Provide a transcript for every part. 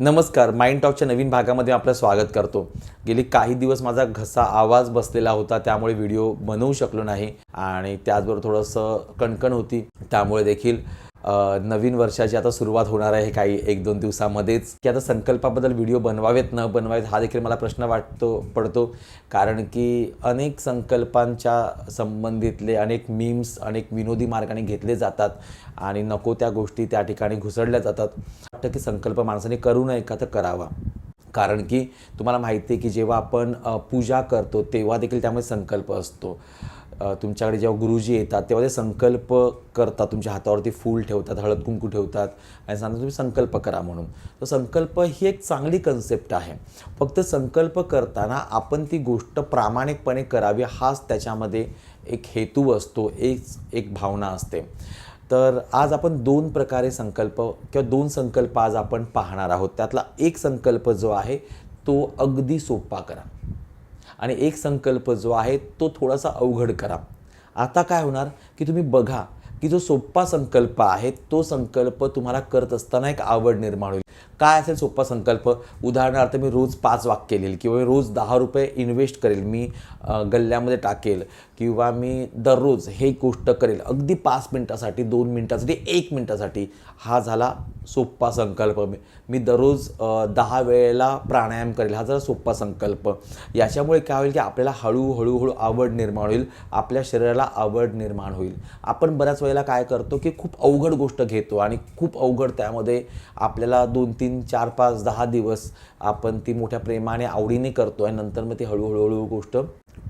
नमस्कार माइंड टॉकच्या नवीन भागामध्ये आपलं स्वागत करतो. गेली काही दिवस माझा घसा आवाज बसलेला होता त्यामुळे व्हिडिओ बनवू शकलो नाही आणि त्याचबरोबर थोडंसं कणकण होती. त्यामुळे देखील नवीन वर्षाची आता सुरुवात होणार आहे काही एक दोन दिवसामध्येच. की आता संकल्पाबद्दल व्हिडिओ बनवावेत न बनवावेत हा देखील मला प्रश्न वाटतो पडतो. कारण की अनेक संकल्पांच्या संबंधितले अनेक मीम्स अनेक विनोदी मार्गाने घेतले जातात आणि नको त्या गोष्टी त्या ठिकाणी घुसडल्या जातात. वाटतं की संकल्प माणसाने करू नये का तर करावा. कारण की तुम्हाला माहिती आहे की जेव्हा आपण पूजा करतो तेव्हा देखील त्यामध्ये संकल्प असतो. तुमच्याकडे जेव्हा गुरुजी येतात तेव्हा ते संकल्प करतात. तुमच्या हातावरती फूल ठेवतात हळद कुंकू ठेवतात आणि सांगतात तुम्ही संकल्प करा म्हणून. तर संकल्प ही एक चांगली कन्सेप्ट आहे. फक्त संकल्प करताना आपण ती गोष्ट प्रामाणिकपणे करावी हाच त्याच्यामध्ये एक हेतू असतो एक एक भावना असते. तर आज आपण दोन प्रकारे संकल्प किंवा दोन संकल्प आज आपण पाहणार आहोत. त्यातला एक संकल्प जो आहे तो अगदी सोपा करा. आणि एक संकल्प जो आहे तो थोडासा अवघड करा. आता काय होणार की तुम्ही बघा की जो सोपा संकल्प आहे तो संकल्प तुम्हाला करत असताना एक आवड निर्माण होईल. काय असेल सोपा संकल्प? उदाहरणार्थ मी रोज पाच वाक्य लिहिल किंवा मी रोज दहा रुपये इन्व्हेस्ट करेल मी गल्ल्यामध्ये टाकेल किंवा मी दररोज हे गोष्ट करेल. अगदी पाच मिनटासाठी दोन मिनटासाठी एक मिनटासाठी हा झाला सोपा संकल्प. मी मी दररोज दहा वेळेला प्राणायाम करेल हा झाला सोपा संकल्प. याच्यामुळे काय होईल की आपल्याला हळूहळूहळू आवड निर्माण होईल आपल्या शरीराला आवड निर्माण होईल. आपण बऱ्याच वेळेला काय करतो की खूप अवघड गोष्ट घेतो आणि खूप अवघड त्यामध्ये आपल्याला दोन तीन तीन चार पाच दहा दिवस आपण ती मोठ्या प्रेमाने आवडीने करतो आहे नंतर मग ती हळूहळूहळू गोष्ट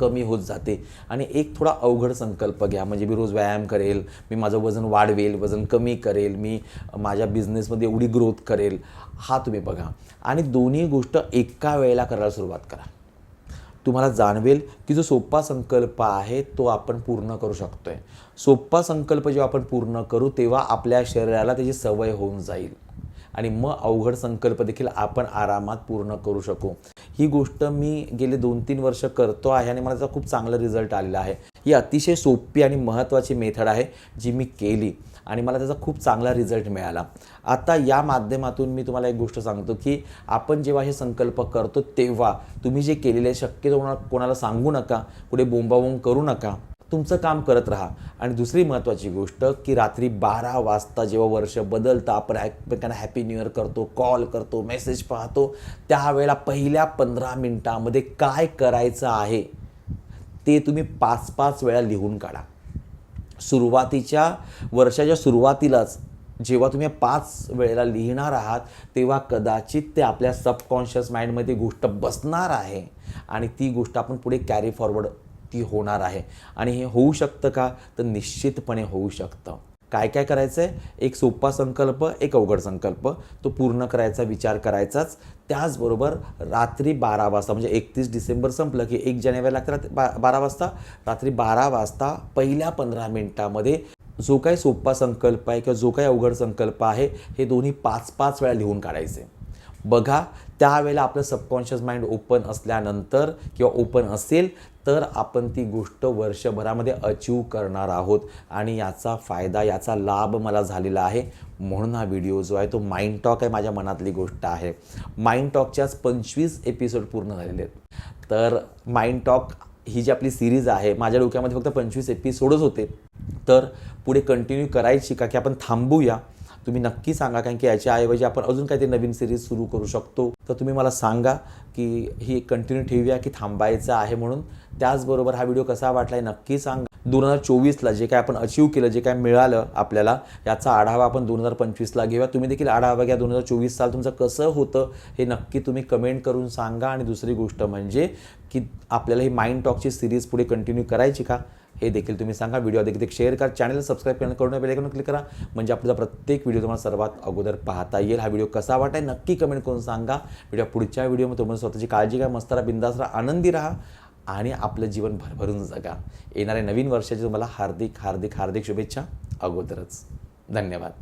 कमी होत जाते. आणि एक थोडा अवघड संकल्प घ्या. म्हणजे मी रोज व्यायाम करेल मी माझं वजन वाढवेल वजन कमी करेल मी माझ्या बिझनेसमध्ये एवढी ग्रोथ करेल. हा तुम्ही बघा. आणि दोन्ही गोष्ट एका वेळेला करायला सुरुवात करा. तुम्हाला जाणवेल की जो सोपा संकल्प आहे तो आपण पूर्ण करू शकतो आहे सोपा संकल्प जेव्हा आपण पूर्ण करू तेव्हा आपल्या शरीराला त्याची सवय होऊन जाईल. आणि मग अवघड संकल्प देखील आपण आरामात पूर्ण करू शकू. ही गोष्ट मी गेले दोन तीन वर्ष करतो आहे आणि मला त्याचा खूप चांगला रिझल्ट आलेला आहे. ही अतिशय सोपी आणि महत्त्वाची मेथड आहे जी मी केली आणि मला त्याचा खूप चांगला रिझल्ट मिळाला. आता या माध्यमातून मी तुम्हाला एक गोष्ट सांगतो की आपण जेव्हा हे संकल्प करतो तेव्हा तुम्ही जे केलेले आहे शक्यतो कोणा कोणाला सांगू नका कुठे बोंबाबोंब करू नका. तुमचं काम करत राहा. आणि दुसरी महत्त्वाची गोष्ट की रात्री बारा वाजता जेव्हा वर्ष बदलतं आपण एकमेकांना हॅपी न्यू इयर करतो कॉल करतो मेसेज पाहतो त्यावेळेला पहिल्या पंधरा मिनटामध्ये काय करायचं आहे ते तुम्ही पाच पाच वेळा लिहून काढा. सुरुवातीच्या वर्षाच्या सुरुवातीलाच जेव्हा तुम्ही पाच वेळेला लिहिणार आहात तेव्हा कदाचित ते आपल्या सबकॉन्शियस माइंडमध्ये गोष्ट बसणार आहे. आणि ती गोष्ट आपण पुढे कॅरी फॉरवर्ड ती होणार आहे. आणि हे होऊ शकतं का? तर निश्चितपणे होऊ शकतं. काय काय करायचं आहे एक सोपा संकल्प एक अवघड संकल्प. तो पूर्ण करायचा विचार करायचाच. त्याचबरोबर रात्री बारा वाजता म्हणजे एकतीस डिसेंबर संपलं की एक जानेवारी लागतं रात्री बा बारा वाजता. रात्री बारा वाजता पहिल्या पंधरा मिनटामध्ये जो काही सोपा संकल्प आहे किंवा जो काही अवघड संकल्प आहे हे दोन्ही पाच पाच वेळा लिहून काढायचे. बघा त्यावेळेला आपलं सबकॉन्शियस माइंड ओपन असल्यानंतर किंवा ओपन असेल तर आपण ती गोष्ट वर्षभरामध्ये अचीव करणार आहोत. आणि याचा फायदा याचा लाभ मला झालेला आहे. म्हणून हा व्हिडिओ जो आहे तो माइंड टॉक आहे माझ्या मनातली गोष्ट आहे. माइंड टॉकच्याच पंचवीस एपिसोड पूर्ण झालेले आहेत. तर माइंड टॉक ही जी आपली सिरीज आहे माझ्या डोक्यामध्ये फक्त पंचवीस एपिसोडच होते. तर पुढे कंटिन्यू करायची का की आपण थांबूया. तुम्ही नक्की सांगा कारण की याच्याऐवजी आपण अजून काहीतरी नवीन सिरीज सुरू करू शकतो. तर तुम्ही मला सांगा की ही कंटिन्यू ठेवूया की थांबायचं आहे म्हणून. त्याचबरोबर हा व्हिडिओ कसा वाटला आहे नक्की सांगा. दोन हजार चोवीसला जे काय आपण अचीव केलं जे काय मिळालं आपल्याला याचा आढावा आपण दोन हजार पंचवीसला घेऊया. तुम्ही देखील आढावा घ्या दोन हजार चोवीस साल तुमचं कसं होतं हे नक्की तुम्ही कमेंट करून सांगा. आणि दुसरी गोष्ट म्हणजे की आपल्याला ही माइंड टॉकची सिरीज पुढे कंटिन्यू करायची का? हे देखील तुम्ही सांगा. व्हिडिओ देखील शेअर करा. चॅनल सबस्क्राईब करणं करून बेलायकॉन क्लिक करा. म्हणजे आपला प्रत्येक व्हिडिओ तुम्हाला सर्वात अगोदर पाहता येईल. हा व्हिडिओ कसा वाटाय नक्की कमेंट करून सांगा. व्हिडिओ पुढच्या व्हिडिओमध्ये तुम्हाला स्वतःची काळजी घ्या मस्त राहा बिंदास राहा आनंदी राहा आणि आपलं जीवन भरभरून जगा. येणाऱ्या नवीन वर्षाची तुम्हाला हार्दिक हार्दिक हार्दिक शुभेच्छा अगोदरच. धन्यवाद.